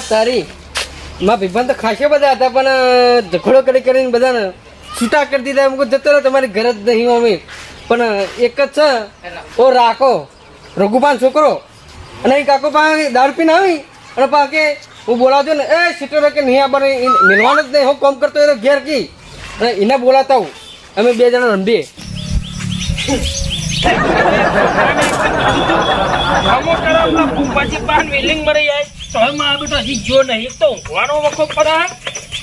તારી. માં ભાઈબંધ તો ખાસે બધા હતા, પણ ઝઘડો કરી કરીને બધાને છૂટા કરી દીધા. એમ જતો રહ્યો તમારી ઘર જ નહીં અમે. પણ એક જ છે. ઓ, રાખો. રઘુપાન છોકરો. અને એ કાકો પાસે દારૂ પીને આવી. અને પા કે હું બોલાવતો ને. એ સીટો કે નહીં આપણે મિલવાનો જ નહીં હું, કોમ કરતો એ તો ઘેર કી. અને એને બોલાતા હું અમે બે જણા રમીએ પાન વેલિંગ મરી જાય તો હવે મારા બેટો હજી જો નહીં. એક તો ઊંઘવાનો વખો પડે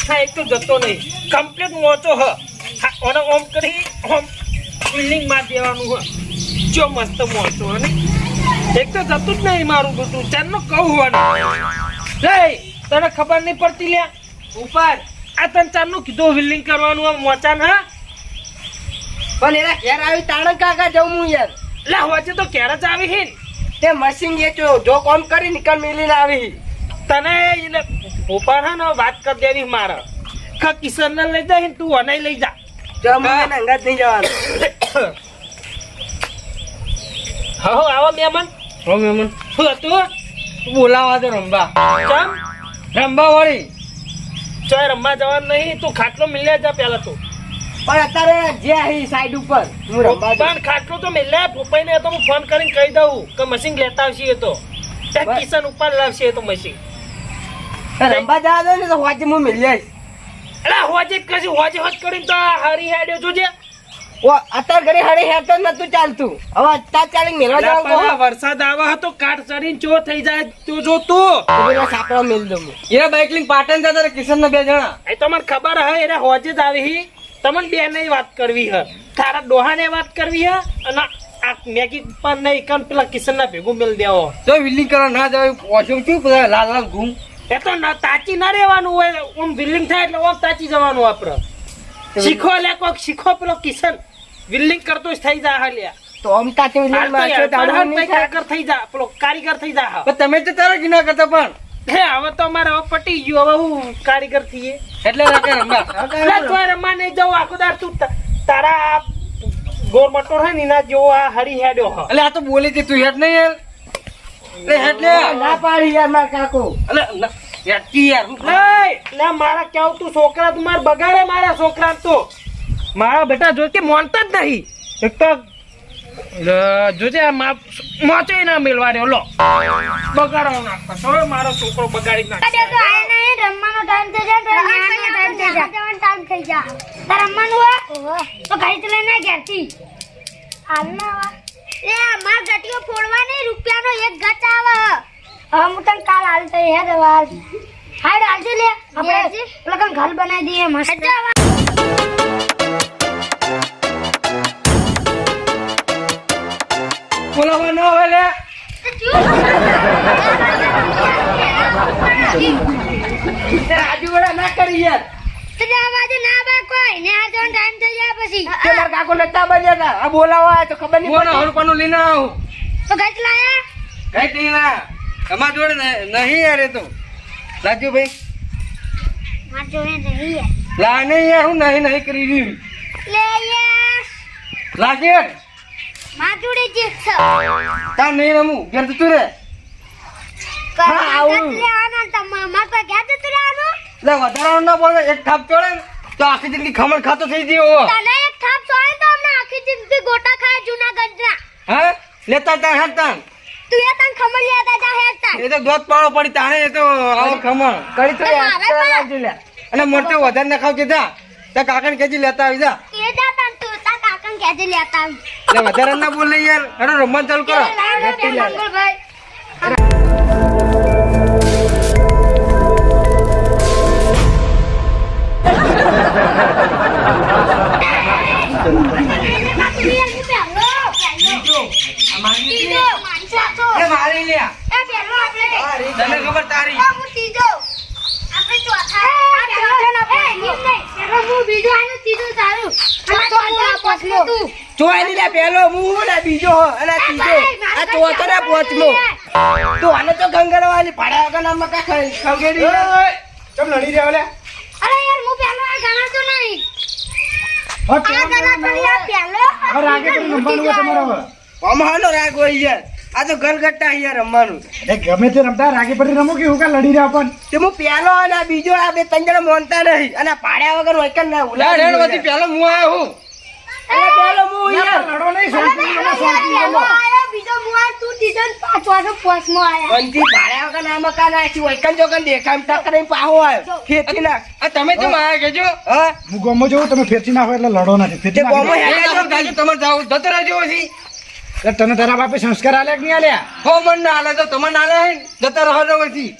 હા એક તો જતો નહીં. કમ્પ્લીટ મોચો હ. ઓને ઓમ કરી ઓમ માર દેવાનું હ. જો મસ્ત મોચો ને. એક તો જતું જ નહીં મારું બેટું ચારનો કહું હોવાનું લે તને ખબર નહીં પડતી લ્યા? ઉપર. આ તને ચાલનું કીધું વિલિંગ કરવાનું આ મોચાન હા. પણ એના ઘેર આવી તાણક કાકા જવું હું યાર. લે હોજે તો ક્યારે જ આવી હે તે મશીન વેચ્યો. જો કોમ કરી નીકળ મિલીને આવી તને એને ભોપાલ હે ને વાત કરી દેવી મારે. ખ કિશન ને લઈ જાય તું અને લઈ જા. જો મને અંગાત નહીં જવાનું. હો આવો મેમન હો મેમન શું હતું? બોલાવા દે રમવા ચમ? રમવા વાળી. ચોય રમવા જવાનું નહીં તું ખાટલો મિલ્યા જા પેલા તું. પણ અત્યારે જે અહીં સાઈડ ઉપર હું પણ ખાટલો તો મિલ્યા ભોપાઈ ને તો હું ફોન કરીને કહી દઉં કે મશીન લેતા આવશે એ તો. કિશન ઉપર લાવશે એ તો મશીન રમવા જવા દો ને તો હોજે હું મિલી આવીશ એટલે હોજે કશું હોજે હોજ કરીને તો હરી હેડ્યો જોજે ઓ અત્યારે ઘરે હળે હેરતો નતું ચાલતું. હવે અત્યારે ચાલી મેળવા જાવ વરસાદ આવે હતો કાટ ચડીને ચો થઈ જાય તો જો તું. તો સાપડો મેળ દઉં એ બાઇક લઈને પાટણ જતા કિશન ના બે જણા. એ તો મને ખબર હે એને હોજે જ આવી તમને બે ને વાત કરવી હે. તારા ડોહા ને વાત કરવી હે અને આ મેગી પર નહીં કન પેલા કિશન ના ભેગું મેલ દેવો. તો વિલ્લિંગ કરવા ના જાવ ઓછું છું લાલ લાલ ઘૂમ. એ તો તાચી ના રહેવાનું હોય ઓમ વિલ્લિંગ થાય એટલે ઓમ તાચી જવાનું આપણે શીખો લે કોક શીખો પેલો કિશન. વિલ્લિંગ કરતો જ થઈ જા હાલ્યા. તો મારશો. કારીગર થઈ જા પેલો કારીગર થઈ જા તમે તો તારા ગિના કરતા પણ. હે હવે તો અમારે હવે પટી ગયો હવે હું કારીગર થઈએ. એટલે રમવા. રમવા નહીં જાઉં આખો દાર તું તારા ગોર મટોર હે ને એના જેવો આ હરી હેડ્યો હ. એટલે આ તો બોલી તું હેડ નહીં યાર એટલે હેડ ના પાડી યાર મારા કાકુ. એટલે ના, હેડ કી યાર મારા કેવું તું? છોકરા તું માર બગાડે મારા છોકરા તો. મારા બેટા જો કે મોનતા જ નહીં. એક તો જોજે આ ના મેળવા રહ્યો લો બગાડો નાખતો મારો છોકરો બગાડી નાખે રમવાનો time થઈ જાય, ટાઈમ થઈ જાય. રમવાનું હોય? તો લઈને ઘેરથી. હાલમાં એ માર ગટીઓ ફોડવા રૂપિયાનો એક ગચ આવે. હ. હવે હું તને કાલ હાલતો હેડ હવે હાલ. હાડ હાલજે લે. આપણે પેલા કાંઈ ઘર બનાવી દઈએ મસ્ત. બોલાવા ન હોય લે રાજુવાળા ના કરી યાર તો જા બાજુ ના બા કોઈ. ને આ જવાનો time થઈ જાય પછી. તે મારા કાકુ નતા બન્યા આ બોલાવા તો ખબર નહીં બોલો હરપાનું લઈને આવું તો ગચ લાયા? કઈ નહીં ના અમારા જોડે નહીં યાર એ તો રાજુભાઈ. લા નહીં યાર હું નહીં નહીં કરી રહ્યું લાગે યાર જે છે. તાર નહીં રમું ઘેર જતું રે હા, આવું. માર પાસે ક્યાં જતું રહેવાનું? એટલે વધારાનું ના બોલે એક થાપ ચોડે તો આખી જિંદગી ખમણ ખાતો થઈ ગયો તને એક થાપ સોળે તો અમને આખી જિંદગી ગોટા ખાય જૂનાગઢના. હા લેતા તા હેડ તાન તું એ તન ખમણ લેતા જા હેરતા. એ તો દોત પાડો પડી તાણે એ તો આવો ખમણ કરી તો રાખજો લ્યા. અને મોટો વધારે ના ખાવ કીધા તો કાકાને કેજી લેતા આવી જા એ જા તન તું તા કાકાને કેજી લેતા આવ. એટલે વધારે ના બોલે યાર હેડો રમણ ચાલુ કરો લે મંગળભાઈ. Thank માનસો આપો. એ મારી લે એ પેલો આપણે. તને ખબર તારી હું ત્રીજો. આપણે ચોથા. આ પહેલો છે ને આપણે. નહીં. હું, બીજો આનો ત્રીજું તારું. અને ચોથો પાંચમો તું. જોઈ લીધા પેલો હું ને બીજો હો અને ત્રીજો આ ચોથો ને પાંચમો તું આને તો ગંગરવાની ભાડા વગર નામ કા ખંગેરી ચમ લડી રહ્યા ઓલે અરે યાર હું પહેલો આ ગણાતો નહીં આ ગણાતો નહીં આ પહેલો હવે રાગે તો ત્રીજો, તમારો હવે અમારો રાગ હોય યાર આ તો ગલગટ્ટા અહીંયા રમવાનું એ ગમે તે રમતા રાગી પડી રમો કે હું કા લડી રહ્યા પણ? તે હું પેલો અને આ બીજો આ બે ત્રણ જણા મોનતા નહીં. અને પાડ્યા વગર હોય કે ના ઉલા રેણ વધી પેલો હું આવ્યો હું? અરે પેલો હું યાર લડો નહીં શાંતિ રમો, શાંતિ રમો. આયો, બીજો મુઆ, તું ત્રીજો ને પાંચમો તો પાંચમો આયા. બંધી પાડ્યા વગર ના મકાન નાખી હોય કન જો કન દેખાય એમ ટકરાઈને પાહો આયો. ખેતી ના આ તમે તો માયા કેજો હા. હું ગમો જો તમે ફેરતી ના હોય એટલે લડો નથી. તે ફેરથી ગોમો નાખો. હે- એ ના જાજો તમારે જાવ જતો રહેજો પછી. તને તારા બાપે સંસ્કાર આલે કે નહીં આલ્યા હો મન ના આલે તો તમે ના લે જતા રહો તો પછી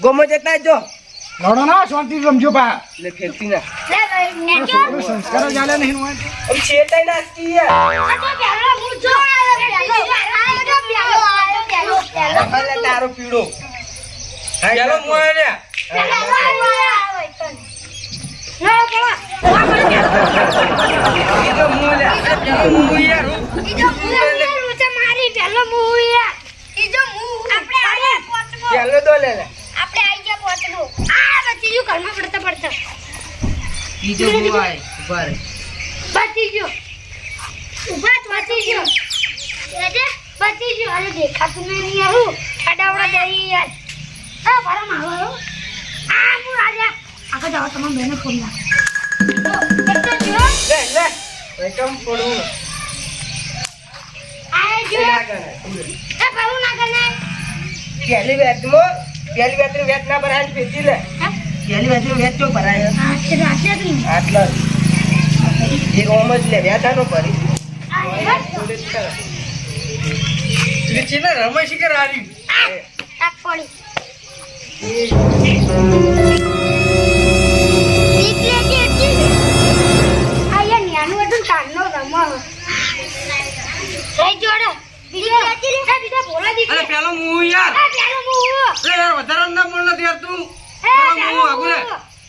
ગોમો જતા જો લડો ના શાંતિ સમજો પા એટલે ખેતી નાખ લે ભાઈ, નેચો. છોકરો સંસ્કાર જ આલે નહીં હોય હવે છેટાઈ નાખી યાર આ તો પહેલો હું જો. આ તો આ. તારો પીડો પેલો હું આયા. ના, પેલો. બીજો મું મું મું મું મું. પાંચમો. આ બચી ગયું મું ઊભા રહે બચી ગયો. એટલે બચી ગયો. અરે દેખાતું નહીં આવું. અડાવડા દઈ યાર. ભરમ હો. હું રાજા. આગળ જાઓ તમામ બહેનો ફોન લાવો. તો, એક તો જો. લે લે વેકમ પડું આ જો. ના ગણાય એ ભરું ના ગણે. પહેલી પહેલી વેચની વેચ ના ભરાય ને લે? પહેલી વેચ ચો ભરાય આ છે રાજા તું. આટલા એક ઓમ જ લે વેચાનો ભરી આ બસ. જોડે જ કરે. એટલે ચેલા રમે છે કે રારી પડી. અરે પેલો હું યાર. આ પેલો મું. અરે યાર વધારે ના બોલ નથી યાર તું પેલો હું. લે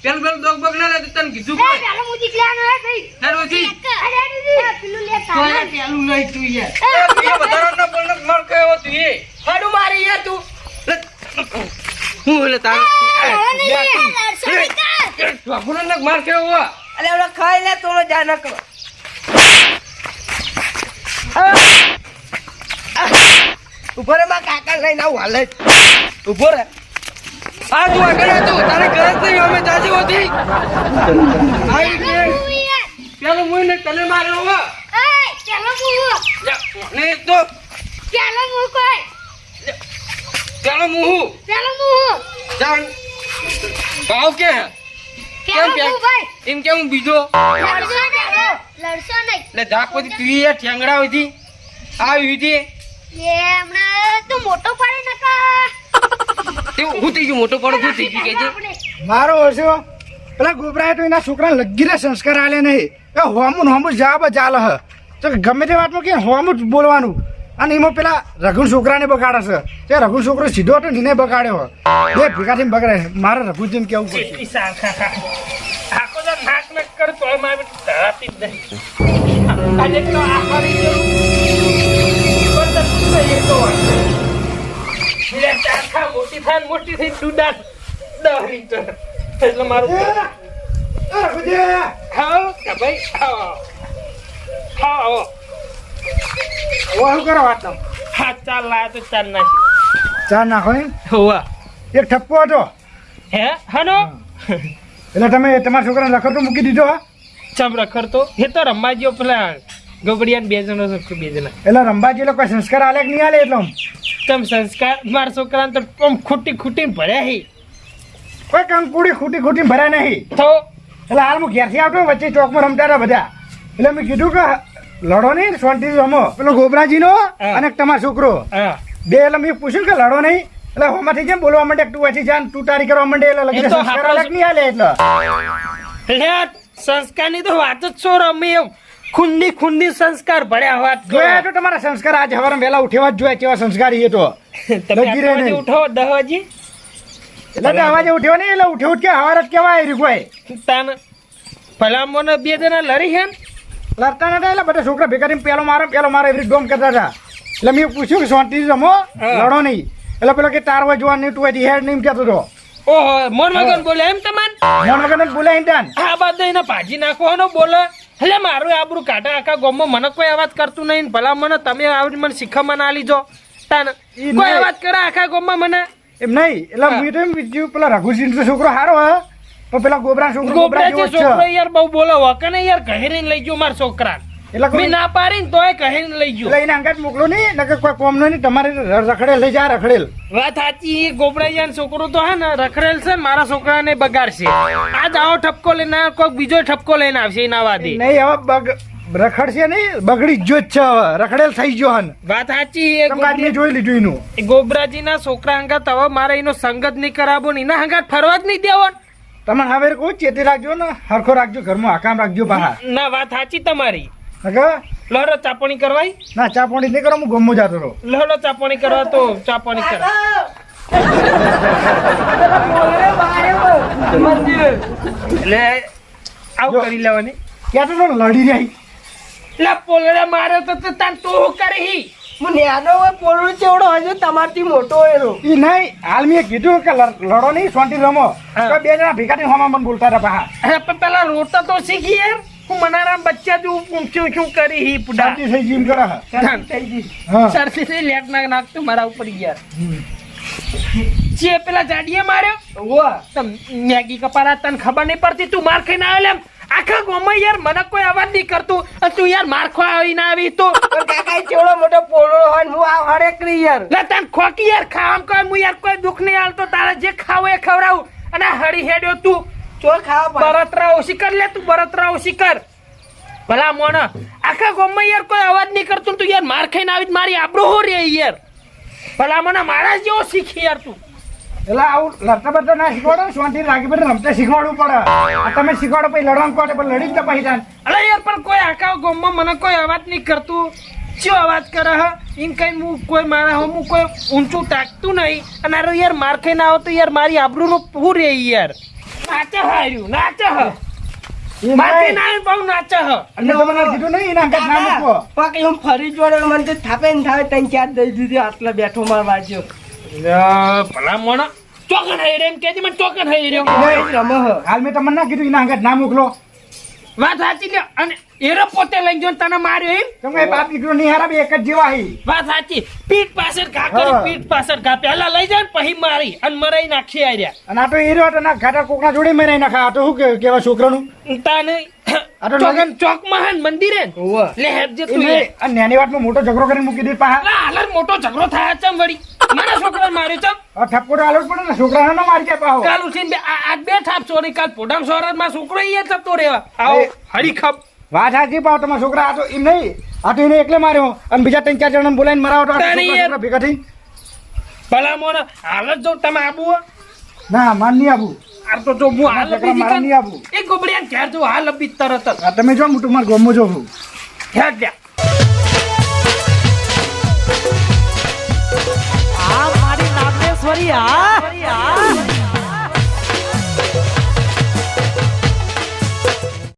પેલું પેલું દોગ બગ ના લે તને કીધું કોઈ. પેલો મું દીકરાનો હે ભાઈ. હેડ પછી અરે દીદી. એ પેલું લે તો પેલું નહીં તું યાર. તું વધારે ના બોલ ને કયો તું એ. હાડું મારી યાર તું. હું તારો માર ઓલા ખાઈ લે તો જા ન કરો ઊભો રે માં કાકા લઈને આવું હાલે. ઊભો રે આ તું આગળ આ તું તારે ગરજ નહીં અમે જાજી હોતી. પેલો હું ને તને માર્યો એ પેલો. ને તો પેલો મું કોઈ. પેલો મુહુ પેલો મું. જાન ભાવ કે કેમ ભાઈ. એમ કે હું બીજો લડશો નહીં. પછી તું ઠેંગડા હતી આવી હતી એ હમણાં તું મોટો પડે નકા તે હું થઈ ગયું મોટો પડો શું થઈ ગયું કે મારો ઓછો. પેલા ગોબરાએ તો એના છોકરા લગીને સંસ્કાર આલે નહીં. એ હોમું ને હોમું જવાબ જ આલે હ. તો ગમે તે વાતમાં કે હોમું જ બોલવાનું. અને એમાં પેલા રઘુ છોકરાને બગાડે છે. તે રઘુ છોકરો સીધો હતો નીને બગાડ્યો બે ભેગા થઈને બગાડે મારે રઘુજીને કેવું પડશે? આખો તો નાક નાક કર મારે ધરાતી જ નહીં. ચાલ તો ચાલ નાખી નાખો એમ હોવા એક ઠપ્પો હતો હે હનો એટલે તમે તમારા છોકરાને રખડતો મૂકી દીધો? ચમ રખડતો એ તો રમવા ગયો પેલા ગબડિયાને બે જણો છે બે જણા? એટલે રંબાજી લોકો સંસ્કાર આલે કે નહીં આલે એટલે તમ સંસ્કાર મારા છોકરાને તો આમ ખૂટી ખૂટીને ભર્યા હી. કોઈ કંકુડી ખૂટી ખૂટી ભર્યા નહીં. તો? એટલે હાલ હું ઘેરથી આવતો વચ્ચે ચોકમાં રમતા હતા બધા. એટલે મેં કીધું કે લડો નહીં શાંતિથી રમો. પેલો ગોબરાજીનો નો અને તમારો છોકરો. બે એટલે મેં પૂછ્યું કે લડો નહીં? એટલે હોમાંથી કેમ બોલવા માંડે? તું અહીંથી જાન તું તારી કરવા માંડે એટલે લગી સંસ્કાર અલગ નહીં આલે એટલે? સંસ્કારની સંસ્કારની તો વાત જ છો રમી એમ. ખૂંદી ખુંદી સંસ્કાર ભર્યા હોત જોયા તો તમારા સંસ્કાર આજે હવારમાં વહેલા ઉઠેવા જ જોયા કેવા સંસ્કાર એ તો. તમે. ઉઠો દહ વાગે એટલે તો અવાજે ઉઠ્યો નહીં એટલે ઉઠ્યો જ કે હવાર જ કેવાય કોઈ. તાન પહેલા મને બે જણા લડી હે? લડતા નતા એટલે બધા છોકરા ભેગા થઈને પેલો મારો પેલો મારો એવી ડોમ કરતા હતા. એટલે મેં પૂછ્યું કે શાંતિ રમો લડો નહીં. એટલે પેલો કે તાર હોય જોવા નહીં તું હોય હેડ નહીં કહેતો હતો. ઓહો મોન વગર બોલે એમ તમન? મોન વગર એમ તાન આ બાદ એના ભાજી નાખવાનો બોલે. એટલે મારું આબરું કાઢા આખા ગામમાં મને કોઈ અવાજ કરતું નહીં ભલા મને તમે આવડી મને શીખવામાં ના લીધો તાન કોઈ અવાજ કરે આખા ગામમાં મને? એમ નહીં. એટલે હું. તો એમ વિચાર્યું પેલા રઘુસિંહ તો છોકરો સારો હે. પણ પેલા ગોબરા છોકરો ગોબરા છોકરો યાર બહુ બોલો વકને યાર ઘરે લઈ ગયો મારા છોકરા એટલે કોઈ- મેં ના પાડીને તોય કહીને લઈ ગયો. એને અંગાત મોકલો નહીં નકર કોઈ કોમ નહીં તમારે રખડેલ લઈ જા રખડેલ. વાત સાચી એ ગોબરાઈયા છોકરો તો હે ને રખડેલ છે મારા છોકરાને બગાડશે. આજ આવો ઠપકો લઈને કોઈક બીજો ઠપકો લઈને આવશે એના વાદે. નહીં હવે બગ રખડશે નહીં બગડી જ છે હવે. રખડેલ થઈ ગયો હન. વાત સાચી એ જોઈ લીધું એનું. ગોબરાજી ના છોકરા હંગાત હવે મારે એનો સંગત નહીં કરાવો ને એના હંગાત ફરવા જ નહીં દેવો. તમે હવે કહું ચેતી રાખજો ને હરખો રાખજો ઘરમાં હકામ રાખજો બહાર. ના વાત સાચી તમારી. નકર લહરો ચાપણી કરવાય? ના ચાપણી નહીં કરો હું ગમો જાતો રહો. લહરો ચાપણી કરવા તો ચાપણી કર. એટલે આવું કરી લેવાની. ક્યાં તો લડી રહી. એટલે પોલડે માર્યો તો તો તાન તું કરે હી? હું નેનો હોય પોળું ચેવડો હજુ તમારથી મોટો એનો. ઈ નહીં હાલ મેં કીધું કે લડ- લડો નહીં શાંતિ રમો. બે જણા ભેગા થઈને હોમાં મને બોલતા હતા પણ પેલા રોતા તો શીખી યાર હું મનારામ બચ્ચા જેવું શું શું કરી હી પુડા. થઈ જીમ કરા. સરથી થી લેટ નાખ નાખતું મારા ઉપર ગયા જે પેલા જાડીએ માર્યો ઓ તમ મેગી કપારા તને ખબર નહીં પડતી તું માર ખાઈને આવ્યો એમ. આખા ગામમાં યાર મને કોઈ અવાજ નહીં કરતું. અને તું યાર માર ખવા આવી ના આવી તો. કાકા ચોળો મોટો પોળો હોય હું આ હરે કરી યાર. લે તને ખોકી યાર ખાવામાં કોઈ હું યાર કોઈ દુઃખ નહીં આલતો. તારે જે ખાવ એ ખવડાવું. અને હળી હેડ્યો તું. ચોર ખાવા પડે. ઓછી કર લે તું બળતરા ઓછી કર ભલા મોણ આખા ગામમાં યાર કોઈ અવાજ નહીં કરતું તું યાર માર ખાઈને આવી મારી આબરૂ હો રે યાર. ભલા મને મારા જેવો શીખી યાર તું. એટલે આવું લડતા બડતા ના શીખવાડો શાંતિ રાખી બધે રમતા શીખવાડવું પડે. આ તમે શીખવાડો પછી લડવાનું પણ લડી જ તો પછી અરે યાર પણ કોઈ આખા ગામમાં મને કોઈ અવાજ નહીં કરતું. શું અવાજ કરે હ? એમ કઈ હું કોઈ મારા હું કોઈ ઊંચું તાકતું નહીં. અને યાર માર ખાઈને આવો તો યાર મારી આબરૂનું પૂર રે યાર? નાચે હાર્યું નાચે હ નહીં. ખાઈને બહુ નાચે હ એટલે તમને કીધું નહીં એના અંગાત ના મૂકવો પાક એમ ફરી જોડે મને તો થાપે ને ચાર દઈ દીધી આટલા બેઠો માર વાંચ્યો ભલા મોણા. ચોકન હઈ રે એમ કેજે મને ચોકન હઈ રહ્યો હ હાલ મેં તમને ના કીધું એના આગળ ના મોકલો. વાત સાચી લે અને એરો પોતે લઈ ગયો તને માર્યો એમ? તમે બાપ દીકરો નહીં હારા બે એક જ જેવા હી. વાત સાચી. પીઠ પાછળ ઘા કરી પીઠ પાછળ ઘા પહેલા લઈ જાય ને પછી મારી અને મરાઈ નાખી આર્યા અને આ તો હીરો તો ના ઘાટા કોકના જોડે મરાઈ નાખા. આ તો શું કેવા છોકરાનું? તાને આ તો ચોક લગન- ચોકમાં હે મંદિરે લે હેડજે એ તું આ નાની વાતમાં મોટો ઝઘડો કરીને મૂકી દે પાહા. અલા, હાલ મોટો ઝઘડો થાય ચમ વળી. મારા છોકરાને માર્યો ચમ હવે ઠપકો આલો પડે ને છોકરાને ના મારી જાય પાહો? કાલ બે આજ બે થાપ ચોરી કાલ પોડામ સોરતમાં છોકરો આવો એ- હરી ખપ વાત હાજી પાવ તમારા છોકરા આ તો એમ નહીં. આ તો એને એકલે માર્યો. અને બીજા ત્રણ ચાર જણા બોલાવીને મરાવો તો આ છોકરા. છોકરા ભેગા થઈ ભલા મોને હાલત જ તમે આબુ ના માન નહીં આવું આ તો જો હું હાલ લપી મારે નહીં આવું એ ગોબડિયા ઘેર જો હાલ બી તરત જ. આ તમે જો હું તમારા ગોમો જો હું હેડ જા. આ મારી નાગેશ્વરી આ